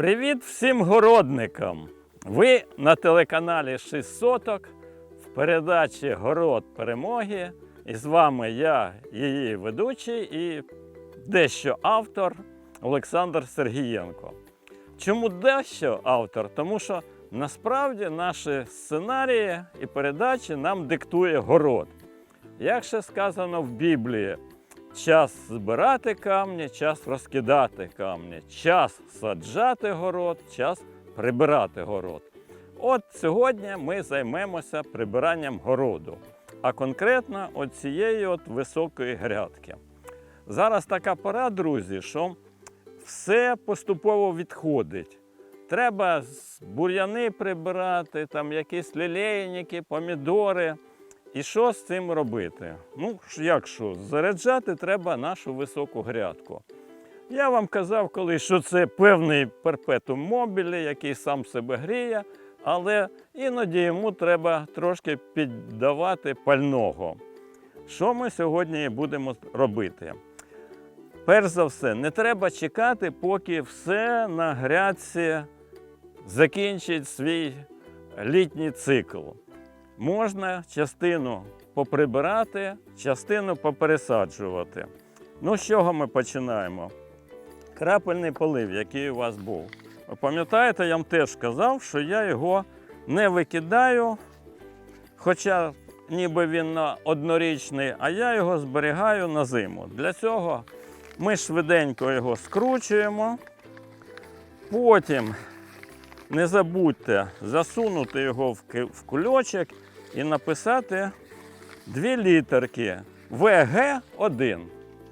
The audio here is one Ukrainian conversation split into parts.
Привіт всім городникам! Ви на телеканалі 6 соток в передачі Город перемоги. І з вами я, її ведучий і дещо автор Олександр Сергієнко. Чому дещо автор? Тому що насправді наші сценарії і передачі нам диктує город. Як ще сказано в Біблії, час збирати камні, час розкидати камні, час саджати город, час прибирати город. От сьогодні ми займемося прибиранням городу, а конкретно от от високої грядки. Зараз така пора, друзі, що все поступово відходить. Треба бур'яни прибирати, там якісь лілейники, помідори. І що з цим робити? Ну, як що? Заряджати треба нашу високу грядку. Я вам казав колись, що це певний перпетум мобілі, який сам себе гріє, але іноді йому треба трошки піддавати пального. Що ми сьогодні будемо робити? Перш за все, не треба чекати, поки все на грядці закінчить свій літній цикл. Можна частину поприбирати, частину попересаджувати. Ну, з чого ми починаємо? Крапельний полив, який у вас був. Ви пам'ятаєте, я вам теж казав, що я його не викидаю, хоча ніби він однорічний, а я його зберігаю на зиму. Для цього ми швиденько його скручуємо. Потім не забудьте засунути його в кульочок і написати дві літерки ВГ1.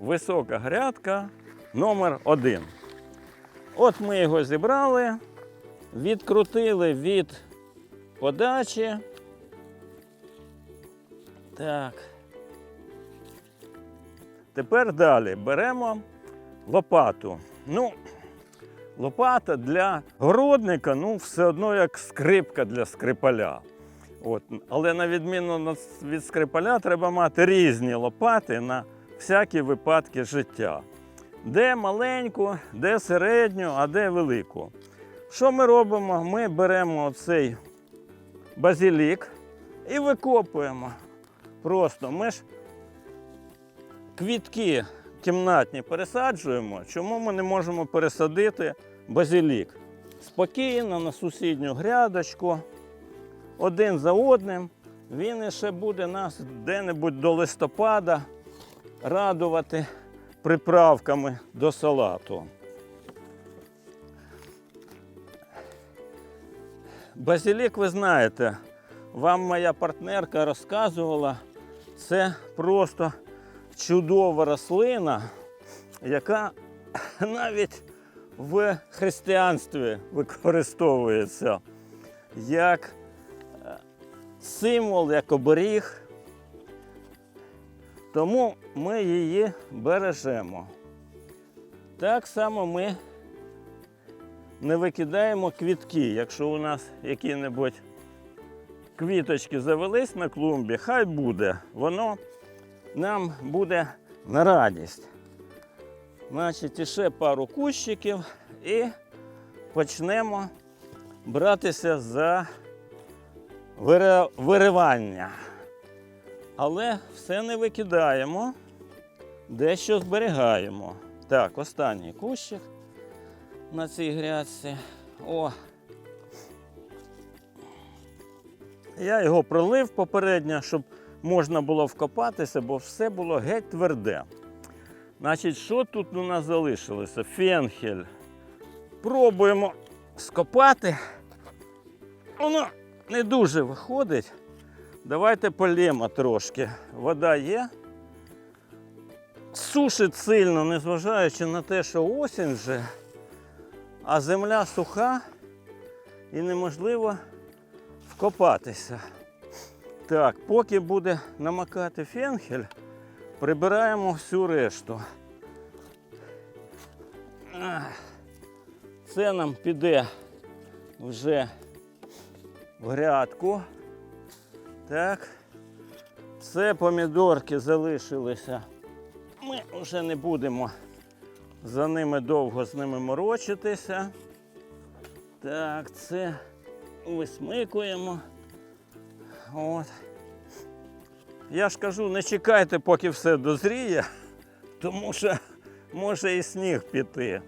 Висока грядка номер 1. От ми його зібрали, відкрутили від подачі. Так. Тепер далі беремо лопату. Ну, лопата для городника, ну, все одно як скрипка для скрипаля. От. Але на відміну від скрипаля треба мати різні лопати на всякі випадки життя. Де маленьку, де середню, а де велику. Що ми робимо? Ми беремо оцей базилік і викопуємо. Просто ми ж квітки кімнатні пересаджуємо. Чому ми не можемо пересадити базилік? Спокійно на сусідню грядочку, один за одним. Він іще буде нас де-небудь до листопада радувати приправками до салату. Базилік, ви знаєте, вам моя партнерка розказувала, це просто чудова рослина, яка навіть в християнстві використовується як символ, як оберіг. Тому ми її бережемо. Так само ми не викидаємо квітки. Якщо у нас які-небудь квіточки завелись на клумбі, хай буде. Воно нам буде на радість. Значить, іще пару кущиків і почнемо братися за виривання. Але все не викидаємо, дещо зберігаємо. Так, останній кущик на цій грядці. О. Я його пролив попередньо, щоб можна було вкопатися, бо все було геть тверде. Значить, що тут у нас залишилося? Фенхель. Пробуємо скопати. Воно не дуже виходить. Давайте полємо трошки. Вода є. Сушить сильно, незважаючи на те, що осінь вже, а земля суха і неможливо вкопатися. Так, поки буде намакати фенхель, прибираємо всю решту. Це нам піде вже в грядку. Так. Це помідорки залишилися. Ми вже не будемо за ними довго з ними морочитися. Так, це висмикуємо. От. Я ж кажу, не чекайте, поки все дозріє, тому що може і сніг піти.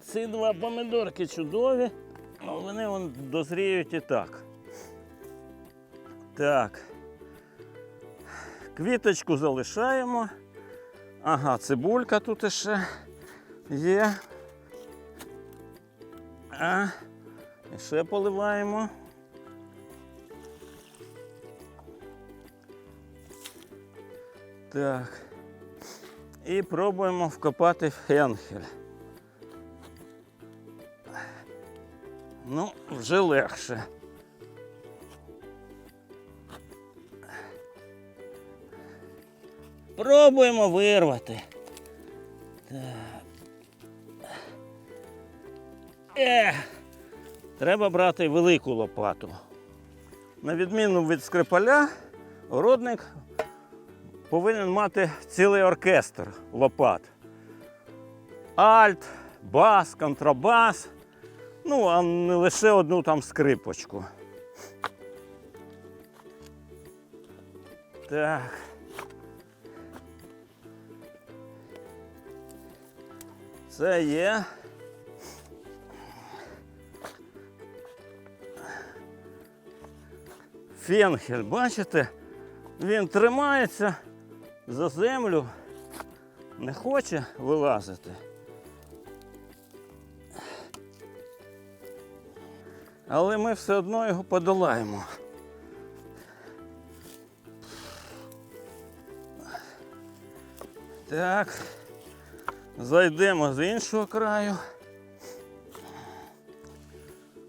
Ці два помидорки чудові, але вони вон дозріють і так. Так. Квіточку залишаємо. Ага, цибулька тут ще є. А, і ще поливаємо. Так. І пробуємо вкопати фенхель. Ну, вже легше. Пробуємо вирвати. Так. Ех, треба брати велику лопату. На відміну від скрипаля, городник повинен мати цілий оркестр лопат. Альт, бас, контрабас. Ну, а не лише одну там скрипочку. Так. Це є. Фенхель, бачите? Він тримається за землю, не хоче вилазити. Але ми все одно його подолаємо. Так, зайдемо з іншого краю.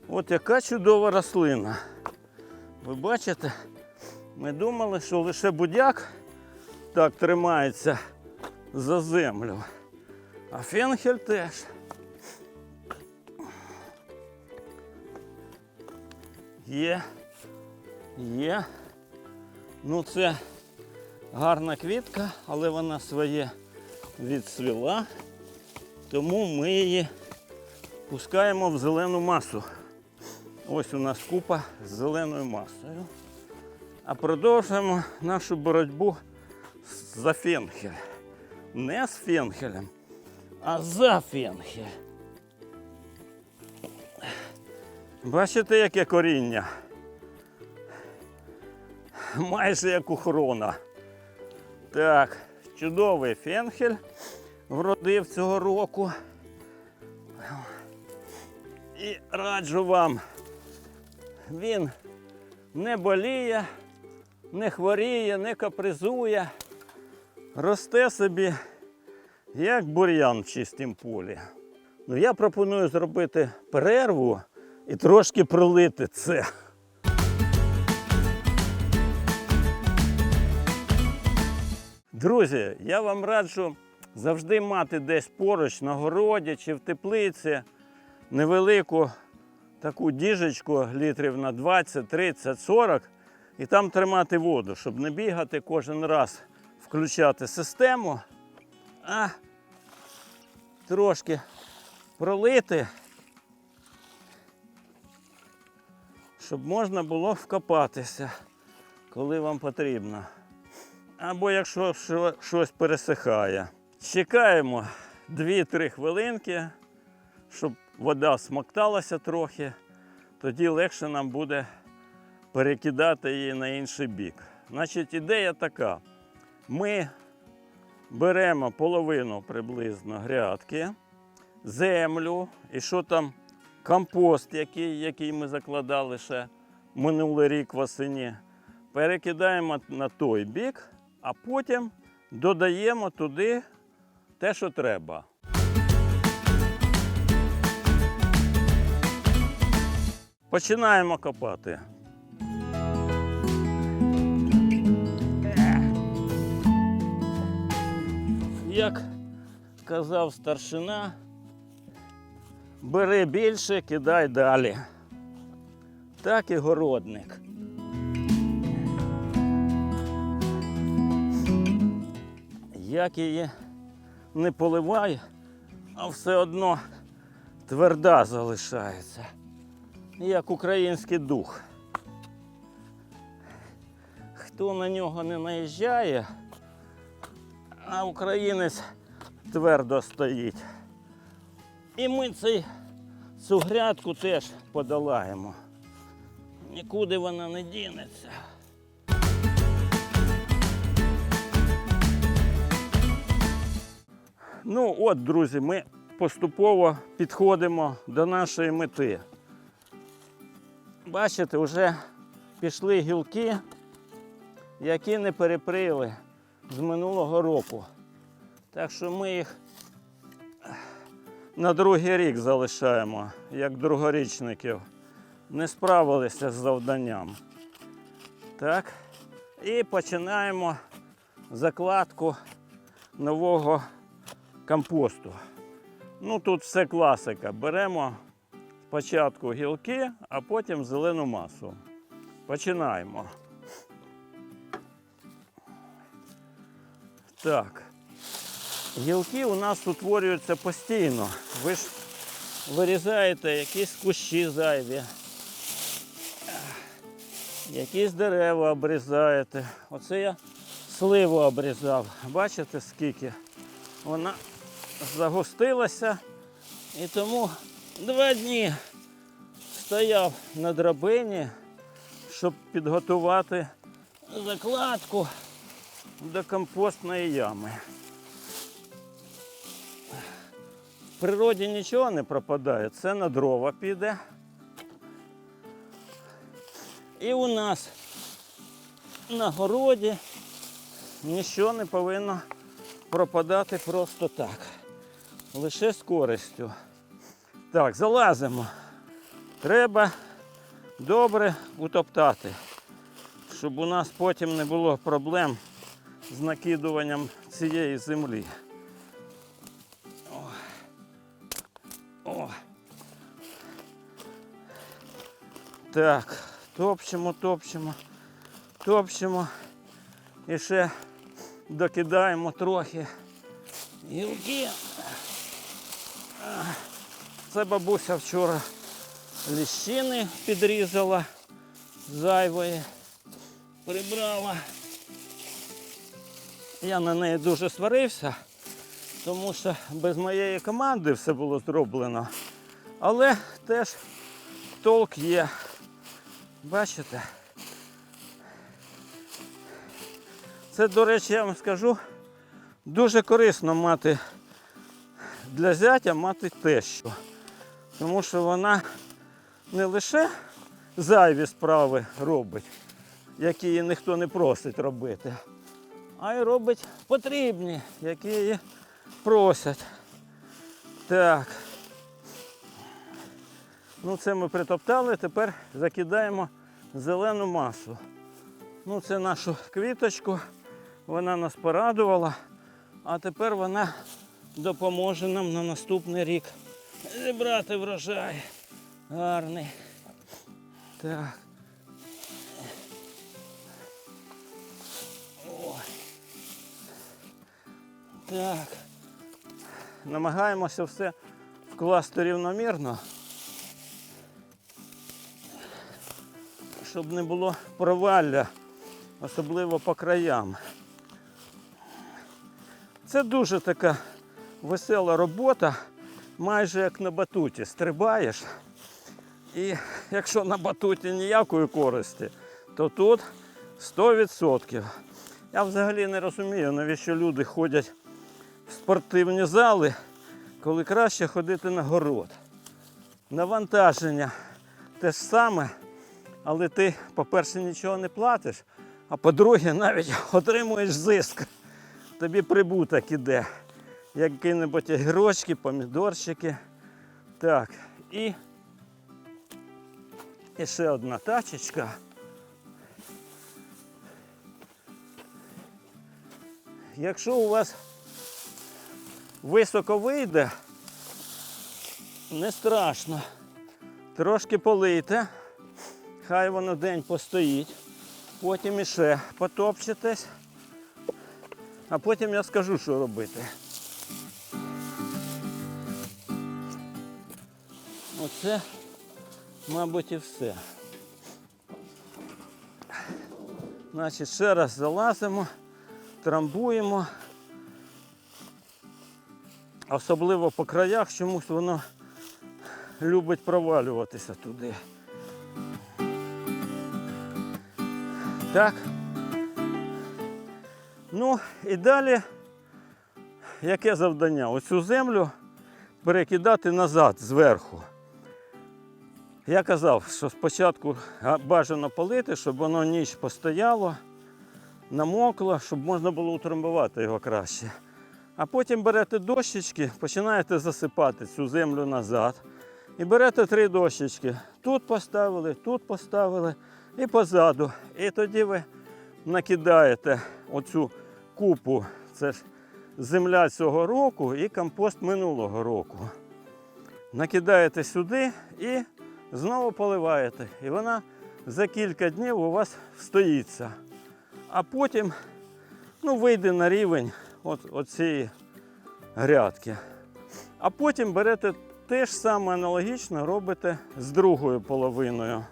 От яка чудова рослина. Ви бачите, ми думали, що лише будяк так тримається за землю. А фенхель теж. Є. Є. Ну це гарна квітка, але вона своє відсвіла, тому ми її пускаємо в зелену масу. Ось у нас купа з зеленою масою. А продовжуємо нашу боротьбу за фенхель. Не з фенхелем, а за фенхель. Бачите, яке коріння? Майже як у хрона. Так, чудовий фенхель вродив цього року. І раджу вам, він не боліє, не хворіє, не капризує, росте собі, як бур'ян в чистім полі. Ну, я пропоную зробити перерву і трошки пролити це. Друзі, я вам раджу завжди мати десь поруч на городі чи в теплиці невелику таку діжечку літрів на 20, 30, 40 і там тримати воду, щоб не бігати кожен раз включати систему, а трошки пролити, щоб можна було вкопатися, коли вам потрібно. Або якщо щось пересихає. Чекаємо 2-3 хвилинки, щоб вода смокталася трохи, тоді легше нам буде перекидати її на інший бік. Значить, ідея така. Ми беремо половину приблизно грядки, землю і що там, компост, який, який ми закладали ще минулий рік восені, перекидаємо на той бік, а потім додаємо туди те, що треба. Починаємо копати. Як казав старшина, бери більше, кидай далі. Так і городник. Як її не поливай, а все одно тверда залишається. Як український дух. Хто на нього не наїжджає, а українець твердо стоїть. І ми цей, цю грядку теж подолаємо. Нікуди вона не дінеться. Ну от, друзі, ми поступово підходимо до нашої мети. Бачите, вже пішли гілки, які не переприли з минулого року. Так що ми їх на другий рік залишаємо, як другорічників. Не справилися з завданням. Так. І починаємо закладку нового компосту. Ну тут все класика. Беремо спочатку гілки, а потім зелену масу. Починаємо. Так. Гілки у нас утворюються постійно. Ви ж вирізаєте якісь кущі зайві, якісь дерева обрізаєте. Оце я сливу обрізав. Бачите скільки? Вона загустилася і тому два дні стояв на драбині, щоб підготувати закладку до компостної ями. Природі нічого не пропадає, це на дрова піде. І у нас на городі нічого не повинно пропадати просто так. Лише з користю. Так, залазимо. Треба добре утоптати, щоб у нас потім не було проблем з накидуванням цієї землі. Так, топчемо, топчемо, топчемо. І ще докидаємо трохи гілки. Це бабуся вчора ліщини підрізала зайвої, прибрала. Я на неї дуже сварився, тому що без моєї команди все було зроблено. Але теж толк є. Бачите? Це, до речі, я вам скажу, дуже корисно мати для зятя мати тещу. Тому що вона не лише зайві справи робить, які її ніхто не просить робити, а й робить потрібні, які її просять. Так. Ну, це ми притоптали, тепер закидаємо зелену масу. Ну, це нашу квіточку, вона нас порадувала, а тепер вона допоможе нам на наступний рік зібрати врожай. Гарний. Так. Так. Намагаємося все вкласти рівномірно, щоб не було провалля, особливо по краям. Це дуже така весела робота, майже як на батуті. Стрибаєш. І якщо на батуті ніякої користі, то тут 100%. Я взагалі не розумію, навіщо люди ходять в спортивні зали, коли краще ходити на город. Навантаження те ж саме, але ти, по-перше, нічого не платиш, а по-друге, навіть отримуєш зиск. Тобі прибуток іде. Які-небудь огірочки, помідорчики. Так, і, і ще одна тачечка. Якщо у вас високо вийде, не страшно. Трошки полийте, хай воно день постоїть, потім іще потопчетесь, а потім я скажу, що робити. Оце, мабуть, і все. Значить, ще раз залазимо, трамбуємо. Особливо по краях чомусь воно любить провалюватися туди. Так. Ну і далі яке завдання? Оцю землю перекидати назад зверху. Я казав, що спочатку бажано полити, щоб воно ніч постояло, намокло, щоб можна було утрамбувати його краще. А потім берете дощечки, починаєте засипати цю землю назад. І берете три дощечки. Тут поставили, тут поставили і позаду. І тоді ви накидаєте оцю купу. Це ж земля цього року і компост минулого року. Накидаєте сюди і знову поливаєте. І вона за кілька днів у вас стоїться. А потім ну, вийде на рівень от, оцієї грядки. А потім берете те ж саме аналогічно робите з другою половиною.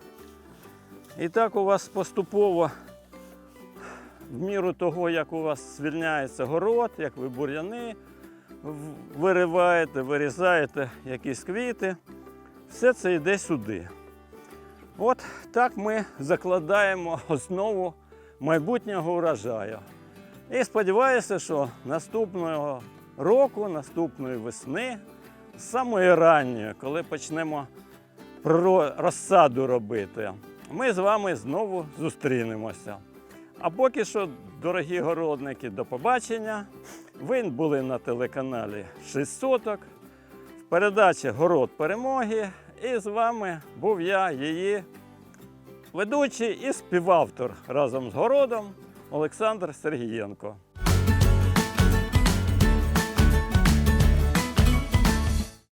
І так у вас поступово, в міру того, як у вас звільняється город, як ви бур'яни вириваєте, вирізаєте якісь квіти, все це йде сюди. От так ми закладаємо основу майбутнього урожаю. І сподіваюся, що наступного року, наступної весни, з самої ранньої, коли почнемо розсаду робити, ми з вами знову зустрінемося. А поки що, дорогі городники, до побачення. Ви були на телеканалі 6 соток в передачі Город перемоги. І з вами був я, її ведучий і співавтор разом з городом Олександр Сергієнко.